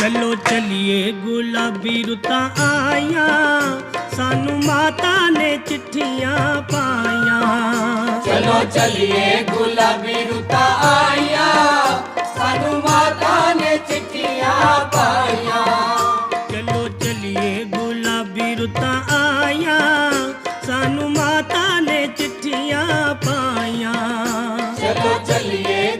ਚਲੋ ਚਲੀਏ ਗੁਲਾਬੀ ਰੁੱਤਾਂ ਆਇਆ ਸਾਨੂੰ ਮਾਤਾ ਨੇ ਚਿੱਠੀਆਂ ਪਾਈਆਂ ਚਲੋ ਚਲੀਏ ਗੁਲਾਬੀ ਰੁੱਤਾਂ ਆਇਆ ਸਾਨੂੰ ਮਾਤਾ ਨੇ ਚਿੱਠੀਆਂ ਪਾਈਆਂ ਚਲੋ ਚਲੀਏ ਗੁਲਾਬੀ ਰੁੱਤਾਂ ਆਇਆ ਸਾਨੂੰ ਮਾਤਾ ਨੇ ਚਿੱਠੀਆਂ ਪਾਈਆਂ ਚਲੋ ਚਲੀਏ